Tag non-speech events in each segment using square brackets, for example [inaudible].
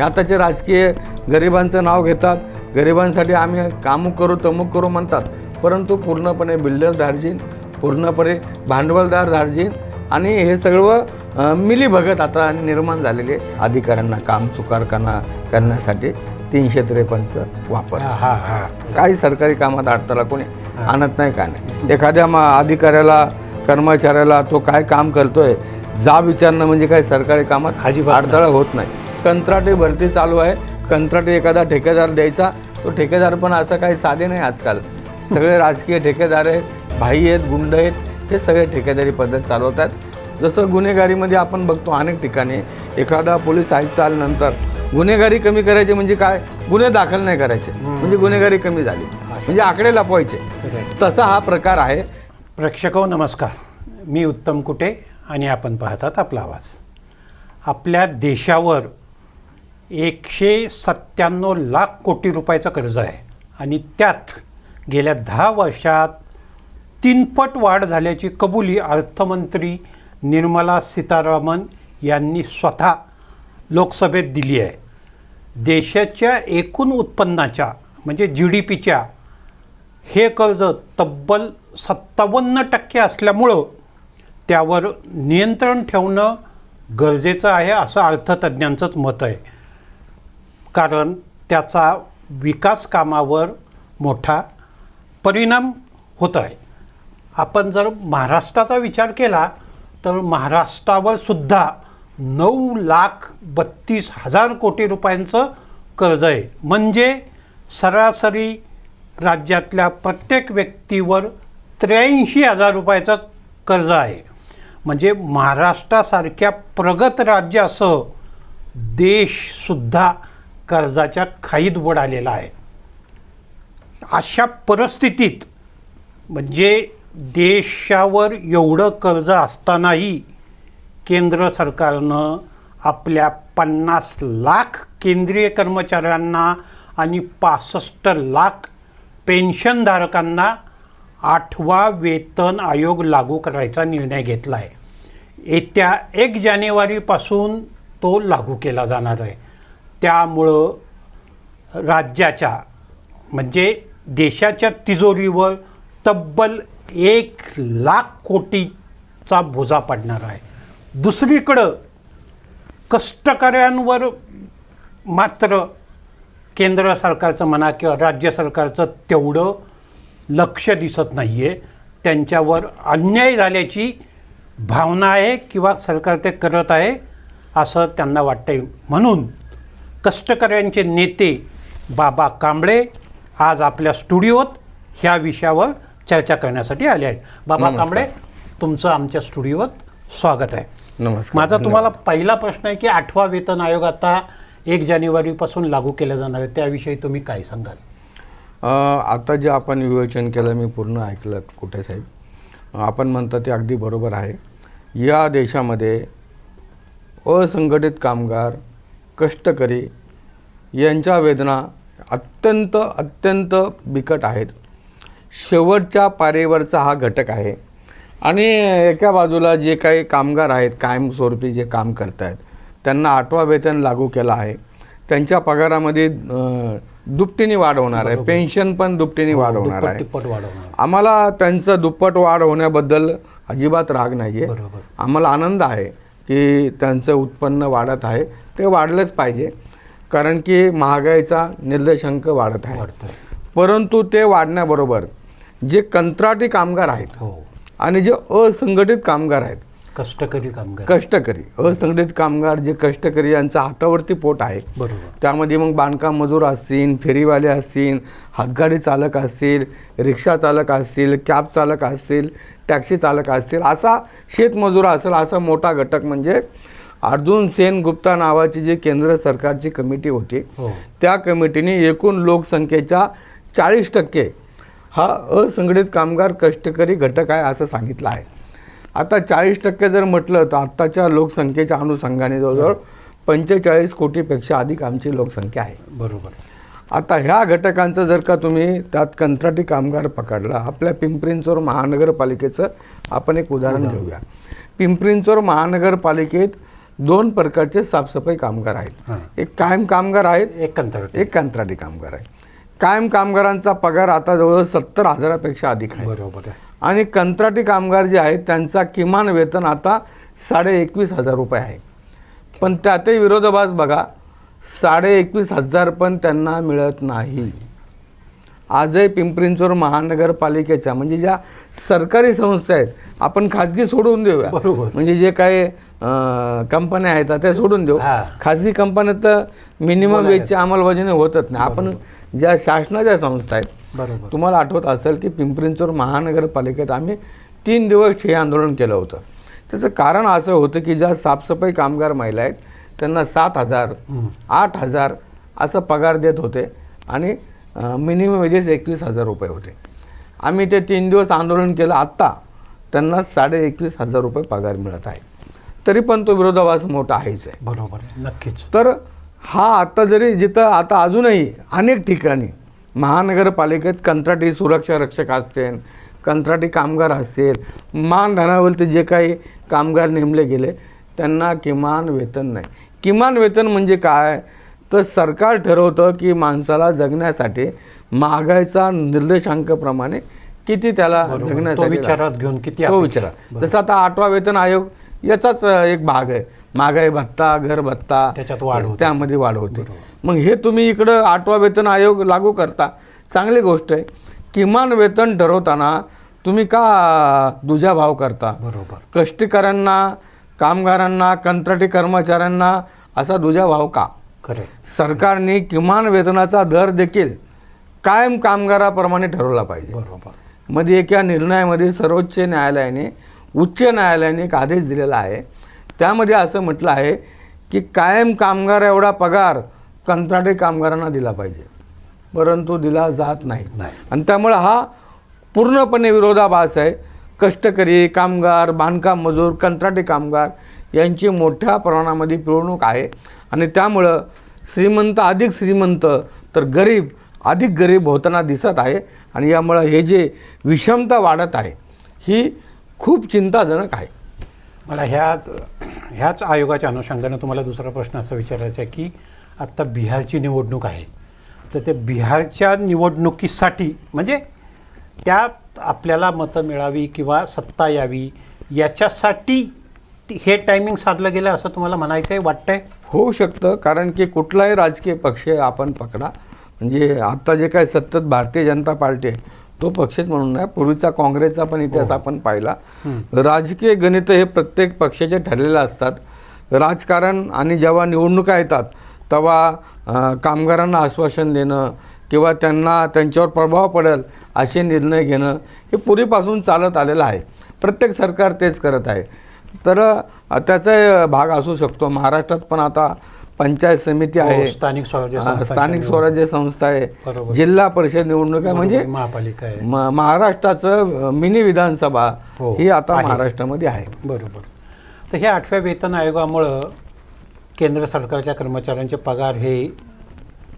हे आताचे राजकीय गरिबांचं नाव घेतात. गरिबांसाठी आम्ही कामू करू तमुक करू म्हणतात. परंतु पूर्णपणे बिल्डर धार्जिन पूर्णपणे भांडवलदार धार्जिन आणि हे सगळं मिलीभगत आता निर्माण झालेले अधिकाऱ्यांना काम चुकार करण्या करण्यासाठी तीनशे त्रेपन्नचं वापर. हा हा काही सरकारी कामात अडथळा कोणी आणत नाही काय नाही? एखाद्या मा अधिकाऱ्याला कर्मचाऱ्याला तो काय काम करतोय जा विचारणं म्हणजे काय सरकारी कामात अजिबात अडथळा होत नाही. कंत्राटी भरती चालू आहे. कंत्राटी एखादा ठेकेदार द्यायचा. तो ठेकेदार पण असं काही साधे नाही आजकाल. सगळे राजकीय ठेकेदार आहेत भाई आहेत गुंड आहेत हे सगळे ठेकेदारी पद्धत चालवतात. जसं गुन्हेगारीमध्ये आपण बघतो अनेक ठिकाणी एखादा पोलीस आयुक्त आल्यानंतर गुन्हेगारी कमी करायचे म्हणजे काय? गुन्हे दाखल नाही करायचे. म्हणजे गुन्हेगारी कमी झाली. म्हणजे आकडे लपवायचे. तसा हा प्रकार आहे. प्रेक्षको नमस्कार. मी उत्तम कुटे आणि आपण पाहतात आपला आवाज. आपल्या देशावर एकशे सत्त्याण्णव लाख कोटी रुपयाचं कर्ज आहे. आणि त्यात गेल्या दहा वर्षात तीनपट वाढ झाल्याची कबुली अर्थमंत्री निर्मला सीतारामन यांनी स्वतः लोकसभेत दिली आहे. देशाच्या एकूण उत्पन्नाच्या म्हणजे जी डी पीच्या हे कर्ज तब्बल सत्तावन्न टक्के असल्यामुळं त्यावर नियंत्रण ठेवणं गरजेचं आहे असं अर्थतज्ज्ञांचंच मत आहे. कारण त्याचा विकास कामावर मोठा परिणाम होत आहे. आपण जर महाराष्ट्राचा विचार केला तर महाराष्ट्रावर सुद्धा नऊ लाख बत्तीस हजार कोटी रुपयांचं कर्ज आहे. म्हणजे सरासरी राज्यातल्या प्रत्येक व्यक्तीवर त्र्याऐंशी हजार रुपयाचं कर्ज आहे. म्हणजे महाराष्ट्रासारख्या प्रगत राज्यासह देशसुद्धा कर्जाच्या खाईत बुडालेला आहे. अशा परिस्थितीत म्हणजे देशावर एवढं कर्ज असतानाही केंद्र सरकारनं आपल्या पन्नास लाख केंद्रीय कर्मचाऱ्यांना आणि पासष्ट लाख पेन्शनधारकांना आठवा वेतन आयोग लागू करायचा निर्णय घेतला आहे येत्या एक जानेवारीपासून तो लागू केला जाणार आहे. त्यामुळं राज्याच्या म्हणजे देशाच्या तिजोरीवर तब्बल एक लाख कोटीचा बोजा पडणार आहे. दुसरीकडं कष्टकऱ्यांवर मात्र केंद्र सरकारचं म्हणा किंवा राज्य सरकारचं तेवढं लक्ष दिसत नाही आहे त्यांच्यावर अन्याय झाल्याची भावना आहे किंवा सरकार ते करत आहे असं त्यांना वाटतंय. म्हणून कष्टकऱ्यांचे नेते बाबा कांबळे आज आपल्या स्टुडिओत ह्या विषयावर चर्चा करण्यासाठी आले आहेत. बाबा. कांबळे तुमचं आमच्या स्टुडिओत स्वागत आहे. नमस्कार. माझा तुम्हाला पहिला प्रश्न आहे की आठवा वेतन आयोग आता एक जानेवारीपासून लागू केला जाणार आहे. त्याविषयी तुम्ही काय सांगाल? आता जे आपण विवेचन केलं मी पूर्ण ऐकलं कुठे साहेब? आपण म्हणता ते अगदी बरोबर आहे. या देशामध्ये असंघटित कामगार कष्टकरी यांच्या वेदना अत्यंत अत्यंत बिकट आहेत. शेवटच्या पारेवरचा हा घटक आहे. आणि एका बाजूला जे काही कामगार आहेत कायमस्वरूपी जे काम करत आहेत त्यांना आठवा वेतन लागू केला आहे. त्यांच्या पगारामध्ये दुपटीने वाढ होणार आहे. पेन्शन पण दुपटीने वाढ होणार आहे. आम्हाला त्यांचं दुप्पट वाढ होण्याबद्दल अजिबात राग नाही आहे आम्हाला आनंद आहे. की त्यांचं उत्पन्न वाढत आहे ते वाढलंच पाहिजे. कारण की महागाईचा निर्देशांक वाढत आहे. परंतु ते वाढण्याबरोबर जे कंत्राटी कामगार आहेत हो. आणि जे असंघटित कामगार आहेत कष्टकरी कामगार. कष्टकरी. असंघटित कामगार जे कष्टकरी यांचं हातावरती पोट आहे. बरोबर. त्यामध्ये मग बांधकाम मजूर असतील फेरीवाले असतील हातगाडी चालक असतील रिक्षा चालक असतील कॅब चालक असतील टॅक्सी चालक असतील असा शेतमजूर असेल असा मोठा घटक म्हणजे अर्जुन सेन गुप्ता नावाची जी केंद्र सरकारची कमिटी होती हो. त्या कमिटीने एकूण लोकसंख्येच्या चाळीस टक्के हा असंघटित कामगार कष्टकरी घटक आहे असं सांगितलं आहे. आता चाळीस टक्के जर म्हटलं तर आत्ताच्या लोकसंख्येच्या अनुषंगाने जवळजवळ पंचेचाळीस कोटीपेक्षा अधिक आमची लोकसंख्या आहे. बरोबर. आता ह्या घटकांचं जर का तुम्ही त्यात कंत्राटी कामगार पकडला आपल्या पिंपरी महानगरपालिकेचं आपण एक उदाहरण घेऊया. पिंपरी महानगरपालिकेत दोन प्रकारचे साफसफाई कामगार आहेत. एक कायम कामगार आहेत एक कंत्राटी. एक कंत्राटी कामगार आहे कायम कामगारांचा पगार आता जवळ सत्तर हजारापेक्षा अधिक आहे. बरोबर आहे. आणि कंत्राटी कामगार जे आहेत त्यांचा किमान वेतन आता साडे एकवीस हजार रुपये आहे पण त्यातही विरोधाभास बघा साडे एकवीस हजार पण त्यांना मिळत नाही आजही पिंपरींचोर महानगरपालिकेच्या म्हणजे ज्या सरकारी संस्था आहेत आपण खाजगी सोडून देऊया. म्हणजे जे काही कंपन्या आहेत त्या सोडून देऊ. खाजगी कंपन्यात तर मिनिमम. वेजची अंमलबजावणी होतच नाही आपण ज्या शासनाच्या संस्था आहेत बरोबर. तुम्हाला आठवत असेल की पिंपरींचोर महानगरपालिकेत आम्ही तीन दिवस हे आंदोलन केलं होतं. त्याचं कारण असं होतं की ज्या साफसफाई कामगार महिला आहेत त्यांना सात हजार. आठ हजार असं पगार देत होते आणि मिनिमम वेजेस एकवीस हजार रुपये होते. आम्ही ते तीन दिवस आंदोलन केलं आत्ता त्यांना साडे एकवीस हजार रुपये पगार मिळत आहे. तरी पण तो विरोधाभास मोठा आहेच आहे. बरोबर नक्कीच. तर हा आता जरी जिथं आता अजूनही अनेक ठिकाणी महानगरपालिकेत कंत्राटी सुरक्षा रक्षक असतील कंत्राटी कामगार असतील मानधनावरती जे काही कामगार नेमले गेले त्यांना किमान वेतन नाही किमान वेतन म्हणजे काय तर सरकार ठरवतं की माणसाला जगण्यासाठी महागाईचा निर्देशांकाप्रमाणे किती त्याला जगण्यासाठी. विचारात घेऊन किती तो? विचारा जसं आता आठवा वेतन आयोग याचाच एक भाग आहे. महागाई भत्ता घर भत्ता त्याच्यात वाढ होते. त्यामध्ये वाढ होते. मग हे तुम्ही इकडं आठवा वेतन आयोग लागू करता. चांगली गोष्ट आहे. किमान वेतन ठरवताना तुम्ही का दुजा भाव करता? बरोबर. कष्टकऱ्यांना कामगारांना कंत्राटी कर्मचाऱ्यांना असा दुजा भाव का? खरे सरकारने किमान वेतनाचा दर देखील कायम कामगाराप्रमाणे ठरवला पाहिजे. बरोबर. मध्ये एका निर्णयामध्ये सर्वोच्च न्यायालयाने उच्च न्यायालयाने एक आदेश दिलेला आहे. त्यामध्ये असं म्हटलं आहे की कायम कामगार एवढा पगार कंत्राटी कामगारांना दिला पाहिजे. परंतु दिला जात नाही. आणि त्यामुळं हा पूर्णपणे विरोधाभास आहे. कष्टकरी कामगार बांधकाम मजूर कंत्राटी कामगार यांची मोठ्या प्रमाणामध्ये पिळवणूक आहे. आणि त्यामुळं श्रीमंत अधिक श्रीमंत तर गरीब अधिक गरीब होताना दिसत आहे. आणि यामुळं हे जे विषमता वाढत आहे ही खूप चिंताजनक आहे. मला ह्या ह्याच आयोगाच्या अनुषंगानं तुम्हाला दुसरा प्रश्न असा विचारायचा आहे की आत्ता बिहारची निवडणूक आहे. तर त्या बिहारच्या निवडणुकीसाठी म्हणजे त्यात आपल्याला मतं मिळावी किंवा सत्ता यावी याच्यासाठी हे टायमिंग साधलं गेलं असं तुम्हाला म्हणायचं आहे वाटतंय? होऊ शकतं कारण की कुठलाही राजकीय पक्ष आपण पकडा. म्हणजे आता जे काय सतत भारतीय जनता पार्टी आहे तो पक्षच म्हणून नाही पूर्वीचा काँग्रेसचा पण इतिहास आपण पाहिला. राजकीय गणित हे प्रत्येक पक्षाचे ठरलेले असतात. राजकारण आणि जेव्हा निवडणुका येतात तेव्हा कामगारांना आश्वासन देणं किंवा त्यांना त्यांच्यावर प्रभाव पडेल असे निर्णय घेणं हे पूर्वीपासून चालत आलेलं आहे. प्रत्येक सरकार तेच करत आहे. तर त्याचा भाग असू शकतो. महाराष्ट्रात पण आता पंचायत समिती हो, आहे स्थानिक स्वराज्य स्थानिक. स्वराज्य संस्था आहे बरोबर. जिल्हा परिषद निवडणूक म्हणजे महापालिका आहे म- महाराष्ट्राचं मिनी विधानसभा हो, ही आता आहे. महाराष्ट्रामध्ये आहे बरोबर तर ह्या आठव्या वेतन आयोगामुळं केंद्र सरकारच्या कर्मचाऱ्यांचे पगार हे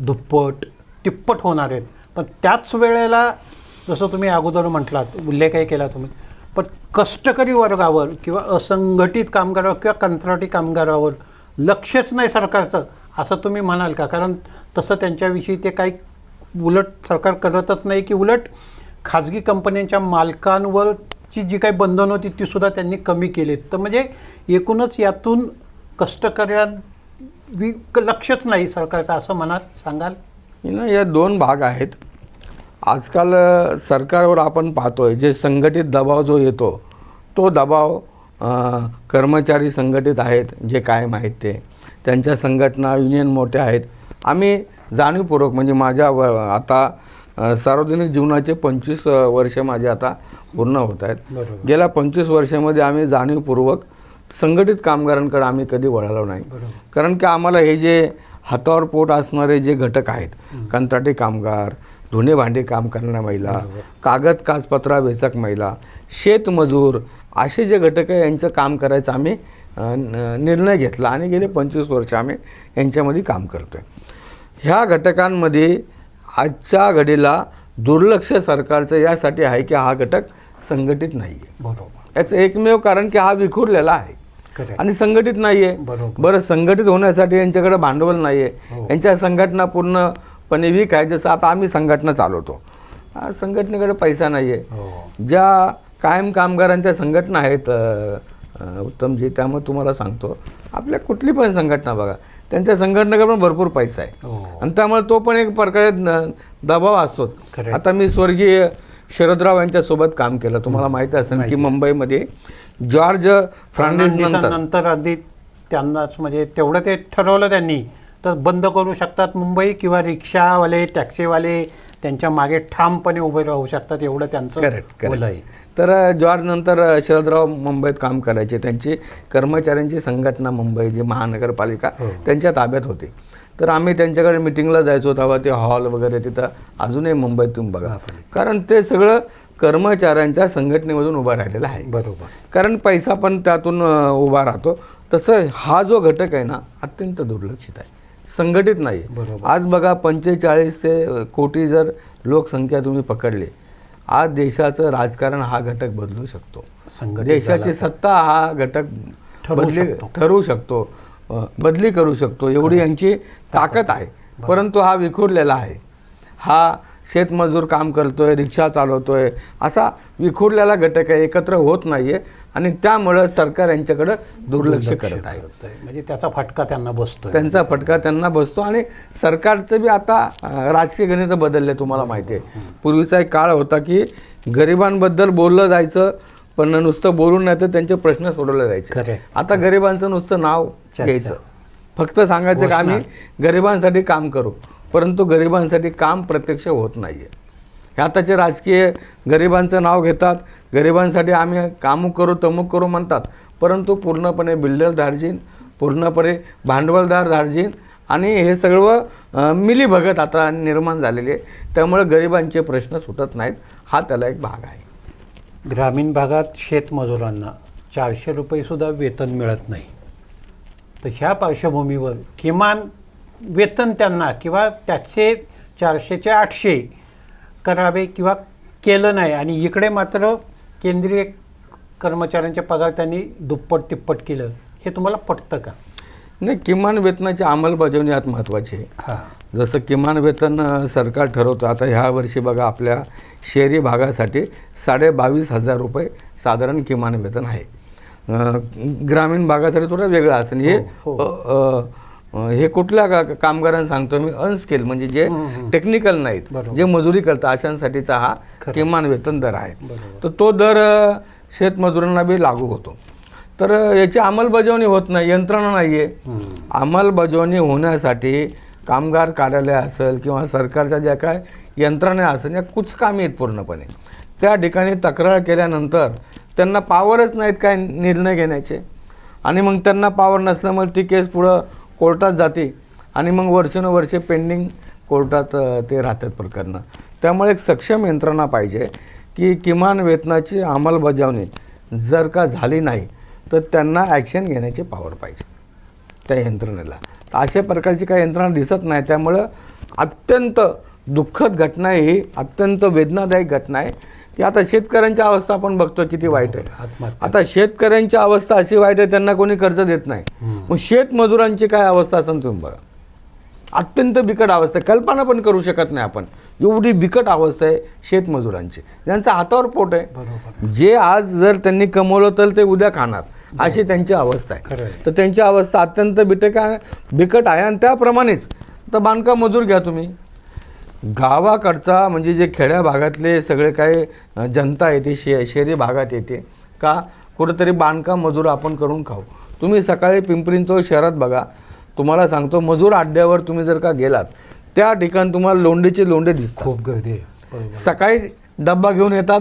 दुप्पट तिप्पट होणार आहेत पण त्याच वेळेला जसं तुम्ही अगोदर म्हटलात उल्लेखही केला तुम्ही पण कष्टकरी वर्गावर किंवा असंघटित कामगारावर किंवा कंत्राटी कामगारावर लक्षच नाही सरकारचं. असं तुम्ही म्हणाल का? कारण तसं त्यांच्याविषयी ते काही उलट सरकार करतच नाही की उलट खाजगी कंपन्यांच्या मालकांवरची जी काही बंधन होती ती सुद्धा त्यांनी कमी केली तर म्हणजे एकूणच यातून कष्टकऱ्यांवी लक्षच नाही सरकारचं असं म्हणाल सांगाल? ना या दोन भाग आहेत. आजकाल सरकारवर आपण पाहतोय जे संघटित दबाव जो येतो तो दबाव कर्मचारी संघटित आहेत जे कायम आहेत ते. त्यांच्या संघटना युनियन मोठ्या आहेत. आम्ही जाणीवपूर्वक म्हणजे माझ्या व आता सार्वजनिक जीवनाचे पंचवीस वर्ष माझे आता पूर्ण होत आहेत. गेल्या पंचवीस वर्षामध्ये आम्ही जाणीवपूर्वक संघटित कामगारांकडे आम्ही कधी वळालो नाही. कारण की आम्हाला हे जे हातावर पोट असणारे जे घटक आहेत कंत्राटी कामगार धुणे भांडे काम करणाऱ्या महिला. कागद कागदपत्रा वेचक महिला शेतमजूर असे जे घटक आहे यांचं काम करायचं आम्ही निर्णय घेतला आणि गेले पंचवीस वर्ष आम्ही यांच्यामध्ये काम करतो आहे ह्या घटकांमध्ये आजच्या घडीला दुर्लक्ष सरकारचं यासाठी आहे की हा घटक संघटित नाही आहे बरोबर. याचं एकमेव कारण की हा विखुरलेला आहे. आणि संघटित नाहीये. बरोबर. बरं संघटित होण्यासाठी यांच्याकडे भांडवल नाहीये. हो. यांच्या संघटना पूर्णपणे वीक आहे जसं आता आम्ही संघटना चालवतो. संघटनेकडे पैसा नाहीये. हो. ज्या कायम कामगारांच्या संघटना आहेत उत्तमजी त्यामुळे तुम्हाला सांगतो. आपल्या कुठली पण संघटना बघा त्यांच्या संघटनेकडे पण भरपूर पैसा आहे. हो. आणि त्यामुळे तो पण एक प्रकारे दबाव असतोच. आता मी स्वर्गीय शरदराव यांच्यासोबत काम केलं. तुम्हाला माहिती असेल की. मुंबईमध्ये जॉर्ज फर्नांडिस नंतर. अगदी त्यांनाच म्हणजे तेवढं ते ठरवलं त्यांनी. तर बंद करू शकतात मुंबई किंवा रिक्षावाले टॅक्सीवाले त्यांच्या मागे ठामपणे उभे राहू शकतात एवढं त्यांचं करेक्ट आहे. तर अ, जॉर्ज नंतर अ, शरदराव मुंबईत काम करायचे. त्यांची कर्मचाऱ्यांची संघटना मुंबई जी महानगरपालिका हो. त्यांच्या ताब्यात होती. तर आम्ही त्यांच्याकडे मिटिंगला जायचो तेव्हा ते हॉल वगैरे तिथं अजूनही मुंबईत तुम्ही बघा. कारण ते सगळं कर्मचाऱ्यांच्या संघटनेमधून उभं राहिलेलं आहे. बरोबर. कारण पैसा पण त्यातून उभा राहतो. तसं हा जो घटक आहे ना अत्यंत दुर्लक्षित आहे. संघटित नाही बरोबर. आज बघा पंचेचाळीस ते कोटी जर लोकसंख्या तुम्ही पकडली आज देशाचं राजकारण हा घटक बदलू शकतो. देशाची. सत्ता हा घटक बदली. ठरवू शकतो. बदली करू शकतो. एवढी यांची ताकद आहे. परंतु हा विखुरलेला आहे. हा शेतमजूर काम करतोय रिक्षा चालवतोय असा विखुरलेला घटक आहे. एकत्र होत नाहीये. आणि त्यामुळं सरकार यांच्याकडे दुर्लक्ष करत आहे. आहे. म्हणजे त्याचा फटका त्यांना बसतोय. त्यांचा फटका त्यांना बसतो आणि सरकारचं बी आता राजकीय गणित बदलले तुम्हाला माहिती आहे. पूर्वीचा एक काळ होता की गरिबांबद्दल बोललं जायचं पण नुसतं बोलून नाही तर त्यांचे प्रश्न सोडवले जायचे. आता गरिबांचं नुसतं नाव. घ्यायचं. फक्त सांगायचं की आम्ही गरिबांसाठी काम करू परंतु गरिबांसाठी काम प्रत्यक्ष होत नाहीये. हे आताचे राजकीय गरिबांचं नाव घेतात गरिबांसाठी आम्ही कामूक करू तमुक करू म्हणतात. परंतु पूर्णपणे बिल्डर धार्जिन पूर्णपणे भांडवलदार धार्जिन आणि हे सगळं मिलीभगत आता निर्माण झालेली आहे. त्यामुळे गरिबांचे प्रश्न सुटत नाहीत. हा त्याला एक भाग आहे. ग्रामीण भागात शेतमजुरांना चारशे रुपयेसुद्धा वेतन मिळत नाही. तर ह्या पार्श्वभूमीवर किमान वेतन त्यांना किंवा त्याचे चारशेचे आठशे करावे किंवा केलं नाही. आणि इकडे मात्र केंद्रीय कर्मचाऱ्यांचे पगार त्यांनी दुप्पट तिप्पट केलं. हे तुम्हाला पटतं का? नाही किमान वेतनाची अंमलबजावणी यात महत्त्वाची आहे. हां. जसं किमान वेतन सरकार ठरवतं. आता ह्या वर्षी बघा आपल्या शहरी भागासाठी साडे बावीस हजार रुपये साधारण किमान वेतन आहे. ग्रामीण भागासाठी थोडं वेगळं असेल हे हो, कुठल्या का कामगारांना सांगतो मी अनस्किल म्हणजे जे. टेक्निकल नाहीत. जे मजुरी करतात अशांसाठीचा हा. किमान वेतन दर आहे. तर तो दर शेतमजुरांना बी लागू होतो तर याची अंमलबजावणी होत नाही यंत्रणा नाही आहे. अंमलबजावणी होण्यासाठी कामगार कार्यालय असेल किंवा सरकारच्या ज्या काय यंत्रणा असेल या कुचकामी आहेत पूर्णपणे त्या ठिकाणी तक्रार केल्यानंतर त्यांना पावरच नाहीत काय निर्णय घेण्याचे आणि मग त्यांना पावर नसल्यामुळे ती केस पुढं कोर्टात जाते आणि मग वर्षानुवर्षे पेंडिंग कोर्टात ते राहतात प्रकरणं. त्यामुळे एक सक्षम यंत्रणा पाहिजे की किमान वेतनाची अंमलबजावणी जर का झाली नाही तर त्यांना ॲक्शन घेण्याची पावर पाहिजे त्या यंत्रणेला. तर अशा प्रकारची काही यंत्रणा दिसत नाही. त्यामुळं अत्यंत दुःखद घटना ही अत्यंत वेदनादायक घटना आहे. की आता शेतकऱ्यांची अवस्था आपण बघतो किती वाईट आहे. आत्महत्या. आता शेतकऱ्यांची अवस्था अशी वाईट आहे त्यांना कोणी कर्ज देत नाही. मग शेतमजुरांची काय अवस्था असेल तुम्ही बघा. अत्यंत बिकट अवस्था आहे. कल्पना पण करू शकत नाही आपण. एवढी बिकट अवस्था आहे शेतमजुरांची ज्यांचं हातावर पोट आहे. जे आज जर त्यांनी कमवलं तर ते उद्या खाणार. अशी त्यांची अवस्था आहे. तर त्यांची अवस्था अत्यंत बिटक बिकट आहे. आणि त्याप्रमाणेच. तर बांधकाम मजूर घ्या तुम्ही. गावाकडचा म्हणजे जे खेड्या भागातले सगळे काही जनता येते शे शहरी भागात येते का कुठंतरी बांधकाम मजूर आपण करून खाऊ. तुम्ही सकाळी पिंपरी चौक शहरात बघा तुम्हाला सांगतो मजूर अड्ड्यावर तुम्ही जर का गेलात त्या ठिकाणी तुम्हाला लोंडेचे लोंडे दिसतात. खूप गर्दी सकाळी डब्बा घेऊन येतात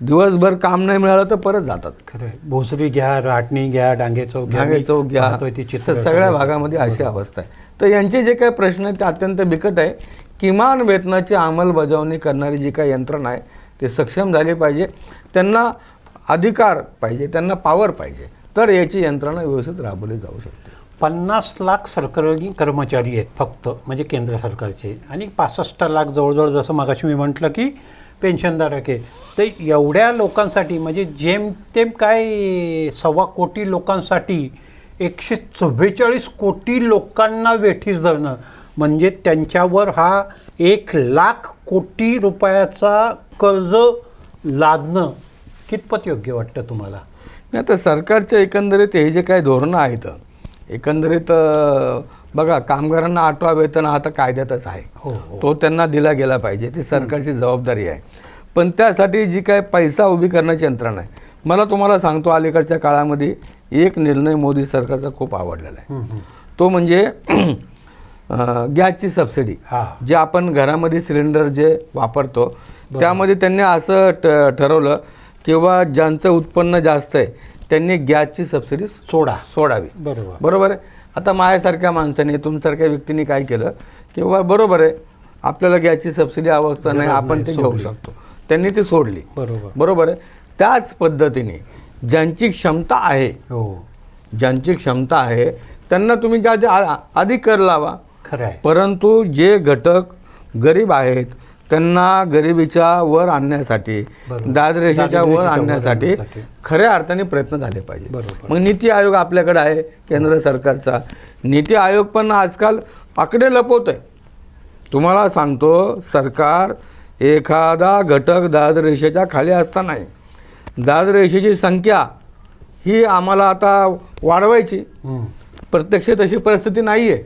दिवसभर काम नाही मिळालं तर परत जातात. खरं भोसरी घ्या राटणी घ्या डांगे चौक मी चौक घ्या सगळ्या भागामध्ये अशी अवस्था आहे. तर यांचे जे काही प्रश्न आहेत ते अत्यंत बिकट आहे. किमान वेतनाची अंमलबजावणी करणारी जी काही यंत्रणा आहे ते सक्षम झाली पाहिजे. त्यांना अधिकार पाहिजे त्यांना पावर पाहिजे. तर याची यंत्रणा व्यवस्थित राबवली जाऊ शकते. पन्नास लाख सरकारी कर्मचारी आहेत फक्त म्हणजे केंद्र सरकारचे. आणि पासष्ट लाख जवळजवळ जसं मागाशी मी म्हटलं की पेन्शनधारक आहे तर एवढ्या लोकांसाठी म्हणजे जेमतेम काय सव्वा कोटी लोकांसाठी एकशे चव्वेचाळीस कोटी लोकांना वेठीस धरणं म्हणजे त्यांच्यावर हा एक लाख कोटी रुपयाचा कर्ज लादणं कितपत योग्य वाटतं तुम्हाला? नाही तर सरकारच्या एकंदरीत हे जे काही धोरणं आहेत एकंदरीत बघा कामगारांना आठवा वेतन हा आता कायद्यातच आहे. हो हो. तो त्यांना दिला गेला पाहिजे ती सरकारची जबाबदारी आहे. पण त्यासाठी जी काय पैसा उभी करण्याची यंत्रणा आहे मला तुम्हाला सांगतो अलीकडच्या काळामध्ये एक निर्णय मोदी सरकारचा खूप आवडलेला आहे. तो म्हणजे गॅसची सबसिडी जे आपण घरामध्ये सिलेंडर जे वापरतो त्यामध्ये त्यांनी असं ठरवलं किंवा ज्यांचं उत्पन्न जास्त आहे त्यांनी गॅसची सबसिडी सोडा. सोडावी. बरोबर. बरोबर आहे? आता माझ्यासारख्या माणसाने तुमच्यासारख्या व्यक्तीने काय केलं किंवा बरोबर आहे आपल्याला गॅसची सबसिडी अवस्था नाही आपण ते घेऊ. शकतो. त्यांनी ती सोडली. बरोबर. बरोबर आहे? त्याच पद्धतीने ज्यांची क्षमता आहे हो. ज्यांची क्षमता आहे त्यांना तुम्ही ज्या ज्या अधिक कर लावा खरं परंतु जे घटक गरीब आहेत त्यांना गरिबीच्या वर आणण्यासाठी. दारिद्र्याच्या वर आणण्यासाठी. खऱ्या अर्थाने प्रयत्न झाले पाहिजे. मग नीती आयोग आपल्याकडे आहे केंद्र सरकारचा नीती आयोग पण आजकाल आकडे लपवत आहे तुम्हाला सांगतो सरकार एखादा घटक दारिद्र्यरेषेच्या खाली असतानाही दारिद्र्यरेषेची संख्या ही आम्हाला आता वाढवायची. प्रत्यक्ष तशी परिस्थिती नाही आहे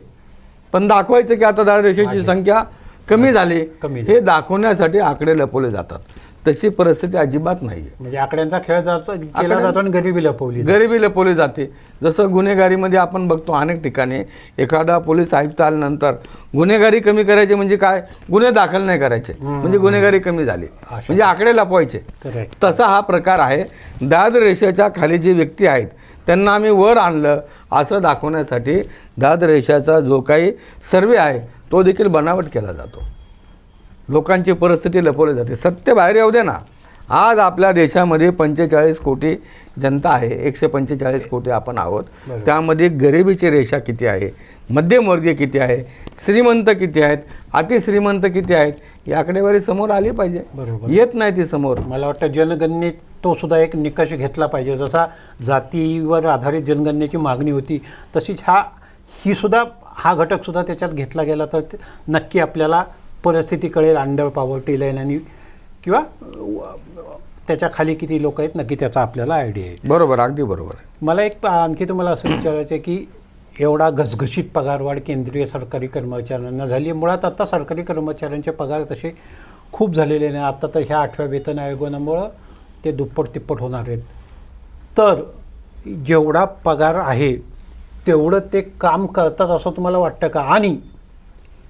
पण दाखवायचं की आता दारिद्र्यरेषेची संख्या कमी झाली. कमी हे दाखवण्यासाठी आकडे लपवले जातात. तशी परिस्थिती अजिबात नाही म्हणजे आकड्यांचा खेळ जातो केला जातो आणि गरिबी लपवली. गरिबी लपवली जाते. जसं गुन्हेगारीमध्ये आपण बघतो अनेक ठिकाणी एखादा पोलीस आयुक्त आल्यानंतर गुन्हेगारी कमी करायचे म्हणजे काय? गुन्हे दाखल नाही करायचे. म्हणजे गुन्हेगारी कमी झाली. म्हणजे आकडे लपवायचे. तसा हा प्रकार आहे. दाद रेषेच्या खाली जी व्यक्ती आहेत त्यांना आम्ही वर आणलं. असं दाखवण्यासाठी दाद रेषाचा जो काही सर्वे आहे तो देखील बनावट केला जातो. लोकांची परिस्थिती लपवली जाते. सत्य बाहेर येऊ दे ना. आज आपल्या देशामध्ये पंचेचाळीस कोटी जनता आहे. एकशे पंचेचाळीस कोटी आपण आहोत. त्यामध्ये गरिबीची रेषा किती आहे? मध्यमवर्गीय किती आहे? श्रीमंत किती आहेत? अतिश्रीमंत किती आहेत? आकडेवारी समोर आली पाहिजे. येत नाही ती समोर. मला वाटतं जनगणनेत तो सुद्धा एक निकष घेतला पाहिजे. जसा जातीवर आधारित जनगणनेची मागणी होती तशीच हा ही सुद्धा हा घटक सुद्धा त्याच्यात घेतला गेला तर नक्की आपल्याला परिस्थिती कळेल अंडर पॉवर्टी लाईन आणि किंवा त्याच्याखाली किती लोक आहेत नक्की त्याचा आपल्याला आयडिया आहे. बरोबर अगदी बरोबर आहे. मला एक आणखी तुम्हाला असं विचारायचं आहे की एवढा घसघशीत पगारवाढ केंद्रीय सरकारी कर्मचाऱ्यांना झाली आहे. मुळात आता सरकारी कर्मचाऱ्यांचे पगार तसे खूप झालेले नाही. आता तर ह्या आठव्या वेतन आयोगामुळं ते दुप्पट तिप्पट होणार आहेत. तर जेवढा पगार आहे तेवढं ते काम करतात असं तुम्हाला वाटतं का? आणि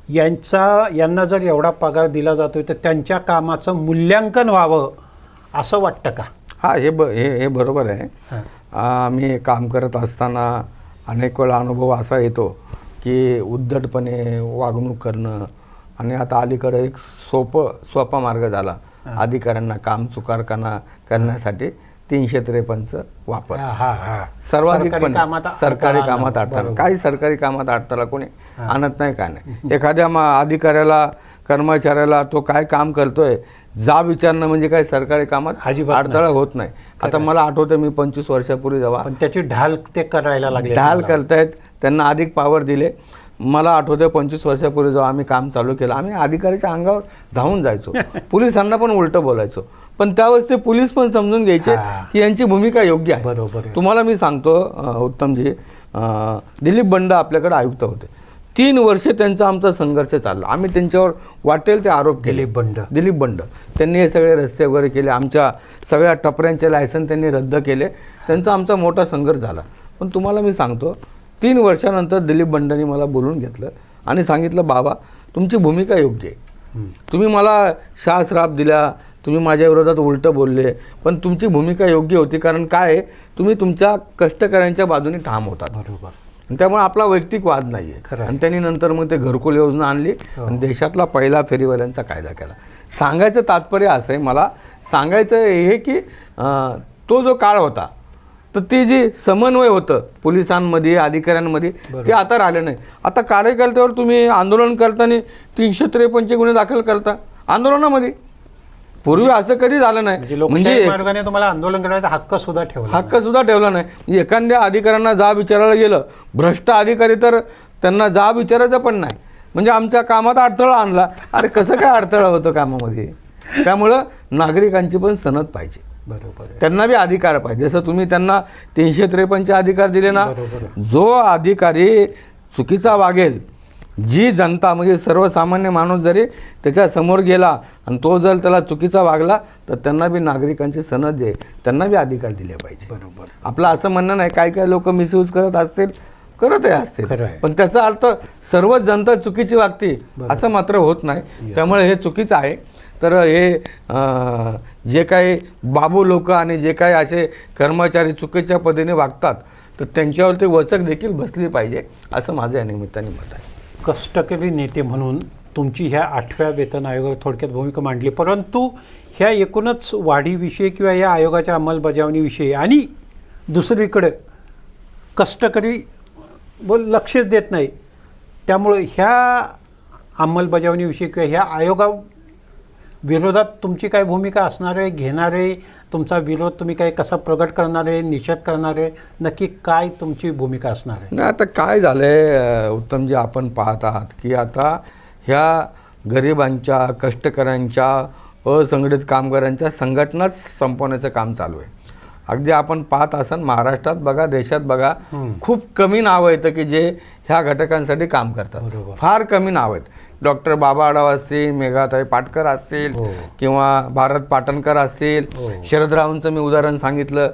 यांचा यांना जर एवढा पगार दिला जातोय तर त्यांच्या कामाचं मूल्यांकन व्हावं असं वाटतं का? हा हे ब हे हे बरोबर आहे. आम्ही काम करत असताना अनेक वेळा अनुभव असा येतो की उद्धटपणे वागणूक करणं आणि आता अलीकडे एक सोपं सोपा मार्ग झाला. अधिकाऱ्यांना काम चुकारकाना करण्यासाठी तीनशे त्रेपन्नचं वापर. सर्वाधिक सरकारी पण कामात सरकारी कामात. अडथळा. काही सरकारी कामात अडथळा कोणी. आणत नाही काय नाही? एखाद्या अधिकाऱ्याला कर्मचाऱ्याला तो काय काम करतोय जा विचारणं म्हणजे काय सरकारी कामात अडथळा होत नाही. आता मला आठवतं मी पंचवीस वर्षापूर्वी जेव्हा पण त्याची ढाल ते करायला लागले. ढाल. करतायत त्यांना अधिक पावर दिले. मला आठवतं पंचवीस वर्षापूर्वी जेव्हा आम्ही काम चालू केलं आम्ही अधिकाऱ्याच्या अंगावर धावून जायचो. [laughs] पोलिसांना पण उलटं बोलायचो. पण त्यावेळेस ते पोलीस पण समजून घ्यायचे. की यांची भूमिका योग्य आहे. बरोबर. तुम्हाला मी सांगतो उत्तमजी दिलीप बंड आपल्याकडे आयुक्त होते. तीन वर्ष त्यांचा आमचा संघर्ष चालला. आम्ही त्यांच्यावर वाटेल ते आरोप केले. बंड. दिलीप बंड. त्यांनी हे सगळे रस्ते वगैरे केले. आमच्या सगळ्या टपऱ्यांचे लायसन त्यांनी रद्द केले. त्यांचा आमचा मोठा संघर्ष झाला. पण तुम्हाला मी सांगतो तीन वर्षानंतर दिलीप बंडांनी मला बोलून घेतलं आणि सांगितलं बाबा तुमची भूमिका योग्य आहे. तुम्ही मला शास्त्राप दिला तुम्ही माझ्या विरोधात उलटं बोलले पण तुमची भूमिका योग्य होती कारण काय तुम्ही तुमच्या कष्टकऱ्यांच्या बाजूने ठाम होतात बरोबर आणि त्यामुळे आपला वैयक्तिक वाद नाही आहे. आणि त्यांनी नंतर मग ते घरकुल योजना आणली हो. आणि देशातला पहिला फेरीवाल्यांचा कायदा केला सांगायचं तात्पर्य असं आहे मला सांगायचं हे की तो जो काळ होता तर ते जे समन्वय होतं पोलिसांमध्ये अधिकाऱ्यांमध्ये ते आता राहिलं नाही. आता कार्यकर्त्यावर तुम्ही आंदोलन करताना तीनशे त्रेपन्नचे गुन्हे दाखल करता आंदोलनामध्ये. पूर्वी असं कधी झालं म्हणजे नाही म्हणजे मार्गाने तुम्हाला आंदोलन करायचा हक्क सुद्धा ठेवला हक्क सुद्धा ठेवला नाही. म्हणजे एखाद्या अधिकाऱ्यांना जा विचारायला गेलं भ्रष्ट अधिकारी तर त्यांना जा विचारायचं पण नाही. म्हणजे आमच्या कामात अडथळा आणला. अरे कसं काय अडथळा होतो कामामध्ये? त्यामुळं नागरिकांची पण सनद पाहिजे. त्यांना बी अधिकार पाहिजे. जसं तुम्ही त्यांना तीनशे त्रेपन्नचे अधिकार दिले ना जो अधिकारी चुकीचा वागेल जी जनता म्हणजे सर्वसामान्य माणूस जरी त्याच्यासमोर गेला आणि तो जर त्याला चुकीचा वागला तर त्यांना बी नागरिकांची सनद जे त्यांना बी अधिकार दिले पाहिजे. बरोबर. आपलं असं म्हणणं नाही काय काय लोक मिसयूज करत असतील करतही असतील. पण त्याचा अर्थ सर्वच जनता चुकीची वागते असं मात्र होत नाही. त्यामुळे हे चुकीचं आहे. तर हे जे काही बाबू लोक आणि जे काही असे कर्मचारी चुकीच्या पद्धतीने वागतात तर त्यांच्यावरती वचक देखील बसली पाहिजे असं माझं या निमित्ताने मत आहे. कष्टकरी नेते म्हणून तुमची ह्या आठव्या वेतन आयोगावर थोडक्यात भूमिका मांडली परंतु ह्या एकूणच वाढीविषयी किंवा या आयोगाच्या अंमलबजावणीविषयी आणि दुसरीकडे कष्टकरी बोल लक्षच देत नाही त्यामुळं ह्या अंमलबजावणीविषयी किंवा ह्या आयोगा विरोधात तुमची काय भूमिका असणार आहे घेणार आहे? तुमचा विरोध तुम्ही काय कसा प्रगट करणार आहे निषेध करणार आहे? नक्की काय तुमची भूमिका असणार आहे? नाही आता काय झालं आहे उत्तमजी आपण पाहत आहात की आता ह्या गरिबांच्या कष्टकऱ्यांच्या असंघटित कामगारांच्या संघटनाच संपवण्याचं काम चालू आहे. अगदी आपण पाहत असाल महाराष्ट्रात बघा देशात बघा. खूप कमी नावं येतं की जे ह्या घटकांसाठी काम करतात. बरोबर. फार कमी नाव आहेत. डॉक्टर बाबा आढाव असतील मेघाताई पाटकर असतील हो. किंवा भारत पाटणकर असतील हो. शरदरावांचं मी उदाहरण सांगितलं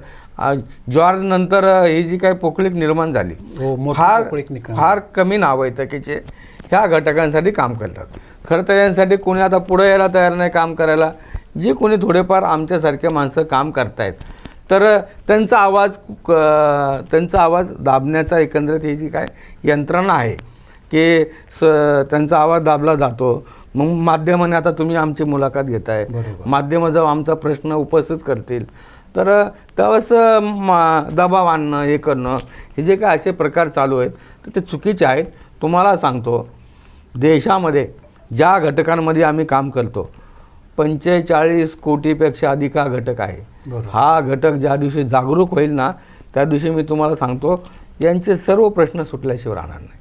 जॉर्ज नंतर ही जी काही पोकळीक निर्माण झाली हो, फार. फार कमी नावं येतं की जे ह्या घटकांसाठी काम करतात खरं तर यांसाठी कोणी आता पुढे यायला तयार नाही काम करायला जे कोणी थोडेफार आमच्यासारखे माणसं काम करतायत तर त्यांचा आवाज त्यांचा आवाज दाबण्याचा एकंदरीत ही जी काय यंत्रणा आहे की स त्यांचा आवाज दाबला जातो. मग माध्यमाने आता तुम्ही आमची मुलाखत घेताय. बरोबर. माध्यमं जेव्हा आमचा प्रश्न उपस्थित करतील तर त्यावेळेस दबाव आणणं हे करणं हे जे काय असे प्रकार चालू आहेत तर ते चुकीचे आहेत. तुम्हाला सांगतो देशामध्ये ज्या घटकांमध्ये आम्ही काम करतो पंचेचाळीस कोटीपेक्षा अधिक हा घटक आहे. हा घटक ज्या दिवशी जागरूक होईल ना त्या दिवशी मी तुम्हाला सांगतो यांचे सर्व प्रश्न सुटल्याशिवाय राहणार नाही.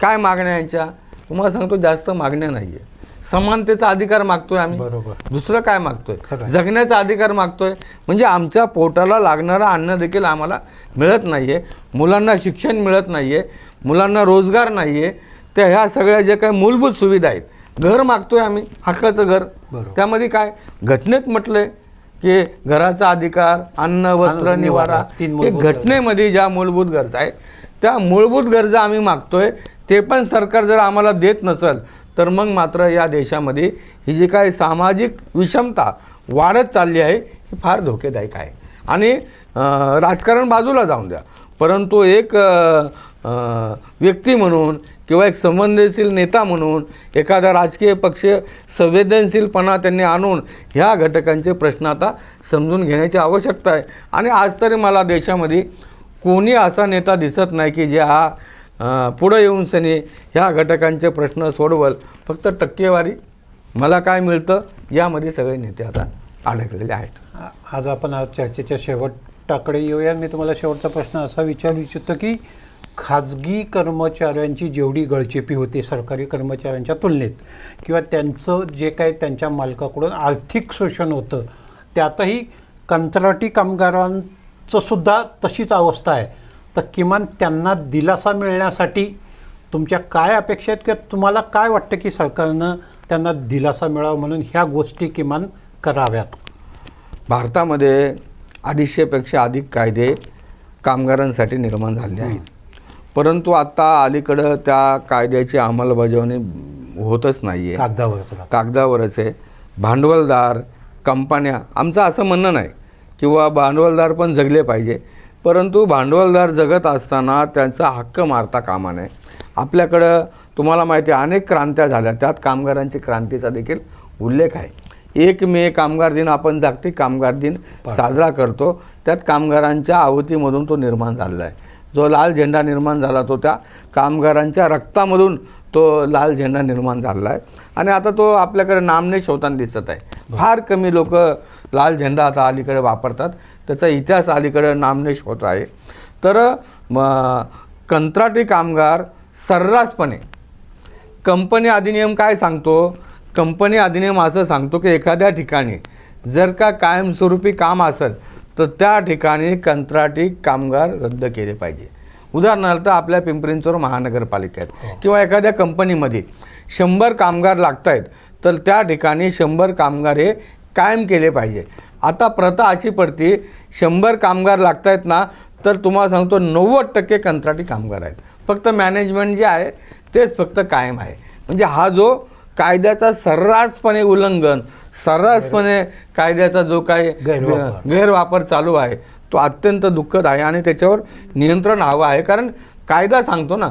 काय मागण्या यांच्या? तुम्हाला सांगतो जास्त मागण्या नाही आहे समानतेचा अधिकार मागतोय आम्ही. बरोबर. दुसरं काय मागतोय. जगण्याचा अधिकार मागतोय. म्हणजे आमच्या पोटाला लागणारं अन्न देखील आम्हाला मिळत नाही आहे मुलांना शिक्षण मिळत नाही आहे मुलांना रोजगार नाही आहे त्या ह्या सगळ्या ज्या काही मूलभूत सुविधा आहेत घर मागतोय आम्ही हक्काचं घर. त्यामध्ये काय? घटनेत म्हटलंय की घराचा अधिकार अन्न वस्त्र निवारा हे. घटनेमध्ये ज्या मूलभूत गरजा आहेत त्या मूलभूत गरजा आम्ही मागतोय. ते पण सरकार जर आम्हाला देत नसेल तर मग मात्र या देशामध्ये ही जी काही सामाजिक विषमता वाढत चालली आहे ही फार धोकेदायक आहे. आणि राजकारण बाजूला जाऊन द्या. परंतु एक व्यक्ती म्हणून किंवा एक संवेदनशील नेता म्हणून एखादा राजकीय पक्ष संवेदनशीलपणा त्यांनी आणून ह्या घटकांचे प्रश्न आता समजून घेण्याची आवश्यकता आहे. आणि आज तरी मला देशामध्ये कोणी असा नेता दिसत नाही की जे हा पुढं येऊन सनी ह्या घटकांचे प्रश्न सोडवल. फक्त टक्केवारी मला काय मिळतं यामध्ये सगळे नेते आता अडकलेले आहेत. आज आपण आज चर्चेच्या शेवटाकडे येऊया. मी तुम्हाला शेवटचा प्रश्न असा विचारू इच्छितो की खाजगी कर्मचाऱ्यांची जेवढी गळचेपी होते सरकारी कर्मचाऱ्यांच्या तुलनेत किंवा त्यांचं जे काही त्यांच्या मालकाकडून आर्थिक शोषण होतं त्यातही कंत्राटी कामगारांचं सुद्धा तशीच अवस्था आहे. तर किमान त्यांना दिलासा मिळण्यासाठी तुमच्या काय अपेक्षा आहेत किंवा तुम्हाला काय वाटतं की सरकारनं त्यांना दिलासा मिळावा म्हणून ह्या गोष्टी किमान कराव्यात? भारतामध्ये अडीचशेपेक्षा अधिक कायदे कामगारांसाठी निर्माण झाले आहेत. परंतु आता अलीकडं त्या कायद्याची अंमलबजावणी होतच नाही आहे कागदावरच. कागदावरच आहे. भांडवलदार कंपन्या आमचं असं म्हणणं नाही किंवा भांडवलदार पण जगले पाहिजे. परंतु भांडवलदार जगत असताना त्यांचा हक्क मारता कामा नये. आपल्याकडं तुम्हाला माहिती आहे अनेक क्रांत्या झाल्या. त्यात कामगारांची क्रांतीचा देखील उल्लेख आहे. एक मे कामगार दिन आपण जागतिक कामगार दिन साजरा करतो. त्यात कामगारांच्या आहुतीमधून तो निर्माण झालेला आहे. जो लाल झेंडा निर्माण झाला तो त्या कामगारांच्या रक्तामधून तो लाल झेंडा निर्माण झालेला आहे. आणि आता तो आपल्याकडे नामनेश होताना दिसत आहे. फार कमी लोक लाल झेंडा आता अलीकडे वापरतात. त्याचा इतिहास अलीकडे नामनेश होत आहे. तर म, कंत्राटी कामगार सर्रासपणे. कंपनी अधिनियम काय सांगतो? कंपनी अधिनियम असं सांगतो की एखाद्या ठिकाणी जर का कायमस्वरूपी काम असेल तर त्या ठिकाणी कंत्राटी कामगार रद्द केले पाहिजे. उदाहरणार्थ आपल्या पिंपरींचोर महानगरपालिकेत किंवा एखाद्या कंपनीमध्ये शंभर कामगार लागत आहेत तर त्या ठिकाणी शंभर कामगार हे कायम केले पाहिजे. आता प्रथा अशी पडते शंभर कामगार लागत आहेत ना तर तुम्हाला सांगतो नव्वद टक्के कंत्राटी कामगार आहेत. फक्त मॅनेजमेंट जे आहे तेच फक्त कायम आहे. म्हणजे हा जो कायद्याचा सर्रासपणे उल्लंघन सर्रासपणे कायद्याचा जो काही गैरवापर. चालू आहे तो अत्यंत दुःखद आहे आणि त्याच्यावर नियंत्रण हवं आहे. कारण कायदा सांगतो ना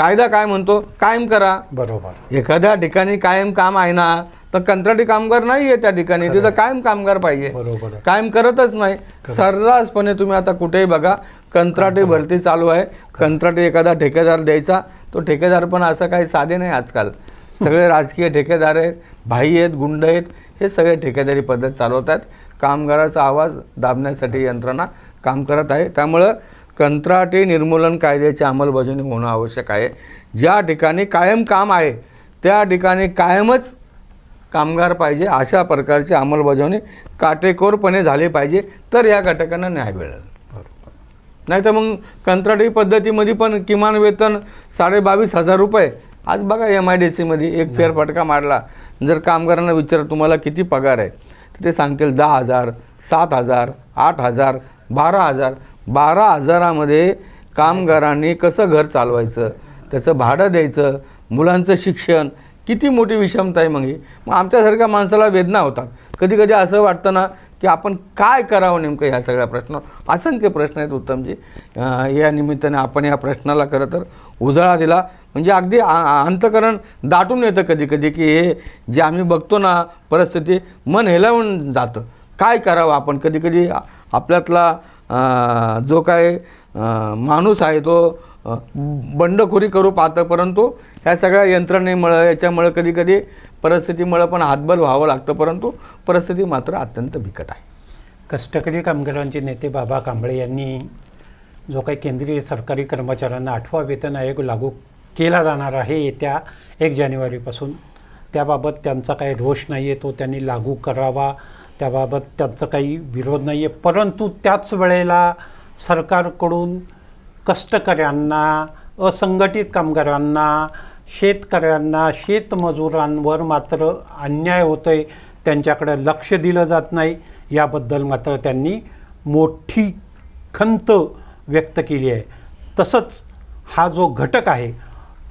कायदा काय म्हणतो? कायम करा. बरोबर. एखाद्या ठिकाणी कायम काम आहे ना तर कंत्राटी कामगार नाही आहे त्या ठिकाणी. तिथं कायम कामगार पाहिजे. बरोबर. कायम करतच नाही. सर्रासपणे तुम्ही आता कुठेही बघा कंत्राटी भरती चालू आहे. कंत्राटी एखादा ठेकेदार द्यायचा तो ठेकेदार पण असं काही साधे नाही आजकाल. सगळे राजकीय ठेकेदार आहेत भाई आहेत गुंड आहेत हे सगळे ठेकेदारी पद्धत चालवत आहेत कामगाराचा आवाज दाबण्यासाठी यंत्रणा काम करत आहे. त्यामुळं कंत्राटी निर्मूलन कायद्याची अंमलबजावणी होणं आवश्यक आहे. ज्या ठिकाणी कायम काम आहे त्या ठिकाणी कायमच कामगार पाहिजे अशा प्रकारची अंमलबजावणी काटेकोरपणे झाली पाहिजे तर या घटकांना न्याय मिळेल. नाही तर मग कंत्राटी पद्धतीमध्ये पण किमान वेतन साडे बावीस हजार रुपये. आज बघा एम आय डी सीमध्ये एक फेरफटका मारला. जर कामगारांना विचार तुम्हाला किती पगार आहे तर ते सांगतील दहा हजार सात हजार आठ हजार बारा हजार. बारा हजारामध्ये कामगारांनी कसं घर चालवायचं त्याचं भाडं द्यायचं मुलांचं शिक्षण किती मोठी विषमता आहे मग ही. मग आमच्यासारख्या माणसाला वेदना होतात. कधी कधी असं वाटतं ना की आपण काय करावं नेमकं ह्या सगळ्या प्रश्नावर असंख्य प्रश्न आहेत उत्तमजी. या निमित्ताने आपण या प्रश्नाला खरं तर उजाळा दिला. म्हणजे अगदी आ- अंतकरण दाटून येतं कधी कधी की हे जे आम्ही बघतो ना परिस्थिती मन हेलावून जातं. काय करावं आपण? कधी कधी आपल्यातला जो काय माणूस आहे तो बंडखोरी करू पाहतं परंतु ह्या सगळ्या यंत्रणेमुळं याच्यामुळं कधी कधी परिस्थितीमुळं पण हातबल व्हावं लागतं परंतु परिस्थिती मात्र अत्यंत बिकट आहे. कष्टकरी कामगारांचे नेते बाबा कांबळे यांनी जो काही केंद्रीय सरकारी कर्मचाऱ्यांना आठवा वेतन आयोग लागू केला जाणार आहे येत्या एक जानेवारीपासून त्याबाबत त्यांचा काही रोष नाही आहे तो त्यांनी लागू करावा. त्याबाबत त्यांचं काही विरोध नाही आहे परंतु त्याच वेळेला सरकारकडून कष्टकऱ्यांना असंघटित कामगारांना शेतकऱ्यांना शेतमजुरांवर मात्र अन्याय होतो आहे त्यांच्याकडे लक्ष दिलं जात नाही. याबद्दल मात्र त्यांनी मोठी खंत व्यक्त केली आहे. तसंच हा जो घटक आहे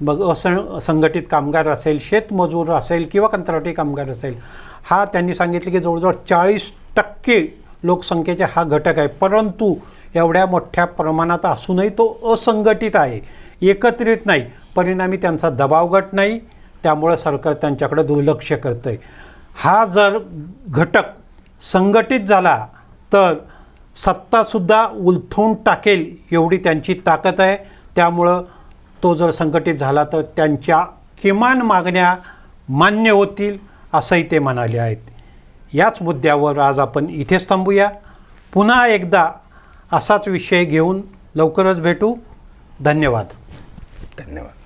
मग असं संघटित कामगार असेल शेतमजूर असेल किंवा कंत्राटी कामगार असेल हा त्यांनी सांगितले की जवळजवळ चाळीस टक्के लोकसंख्येचा हा घटक आहे. परंतु एवढ्या मोठ्या प्रमाणात असूनही तो असंघटित आहे. एकत्रित नाही. परिणामी त्यांचा दबाव गट नाही. त्यामुळं सरकार त्यांच्याकडे दुर्लक्ष करतं आहे हा जर घटक संघटित झाला तर सत्तासुद्धा उलथून टाकेल एवढी त्यांची ताकद आहे. त्यामुळं तो जर संघटित झाला तर त्यांच्या किमान मागण्या मान्य होतील असंही ते म्हणाले आहेत. याच मुद्द्यावर आज आपण इथेच थांबूया. पुन्हा एकदा असाच विषय घेऊन लवकरच भेटू. धन्यवाद. धन्यवाद.